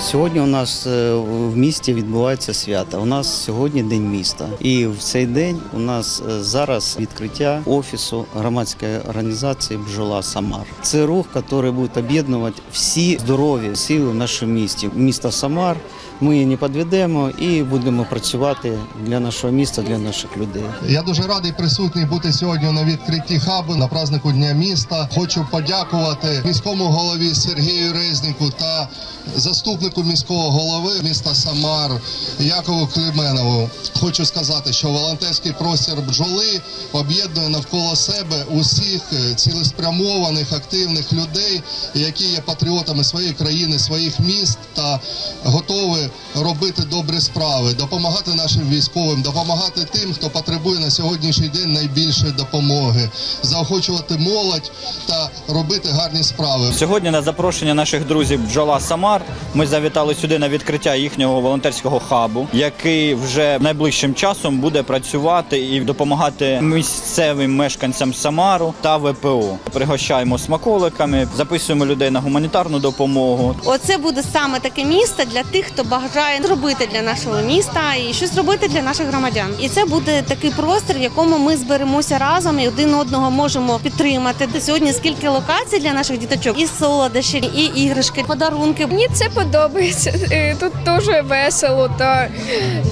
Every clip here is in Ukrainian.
Сьогодні у нас е, в місті відбувається свято. У нас сьогодні день міста, і в цей день у нас е, зараз відкриття офісу громадської організації Бджола Самар. Це рух, який буде об'єднувати всі здорові сили в нашому місті. Місто Самар. Ми її не підведемо і будемо працювати для нашого міста, для наших людей. Я дуже радий присутній бути сьогодні на відкритті хабу на празднику Дня міста. Хочу подякувати міському голові Сергію Резніку та заступнику міського голови міста Самар Якову Клименову. Хочу сказати, що волонтерський простір бджоли об'єднує навколо себе усіх цілеспрямованих активних людей, які є патріотами своєї країни, своїх міст та готові робити добрі справи, допомагати нашим військовим, допомагати тим, хто потребує на сьогоднішній день найбільшої допомоги, заохочувати молодь та робити гарні справи. Сьогодні на запрошення наших друзів Бджола Самар ми завітали сюди на відкриття їхнього волонтерського хабу, який вже найближчим часом буде працювати і допомагати місцевим мешканцям Самару та ВПО. Пригощаємо смаколиками, записуємо людей на гуманітарну допомогу. Оце буде саме таке місто для тих, хто бажає зробити для нашого міста і щось робити для наших громадян. І це буде такий простір, в якому ми зберемося разом і один одного можемо підтримати. Сьогодні скільки локацій для наших діточок, і солодощі, і іграшки, подарунки. Мені це подобається. Е, Тут дуже весело та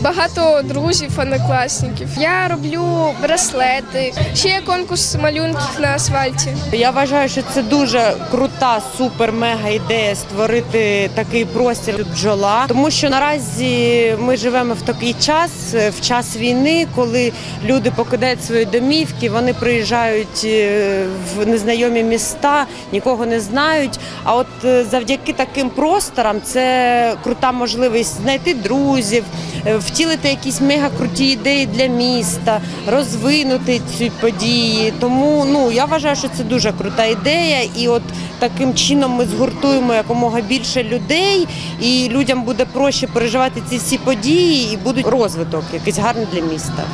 багато друзів, однокласників. Я роблю браслети. Ще є конкурс малюнків на асфальті. Я вважаю, що це дуже крута, супер мега ідея створити такий простір бджола, тому що наразі ми живемо в такий час, е, в час війни, коли люди покидають свої домівки, вони приїжджають е, в незнайомі міста, нікого не знають. А от завдяки таким просторам це крута можливість знайти друзів, е, втілити якісь мега круті ідеї для міста, розвинути ці події. Тому ну я вважаю, що це дуже крута ідея, і от таким чином ми згуртуємо якомога більше людей, і людям буде проще переживати ці всі події, і буде розвиток якийсь гарний для міста.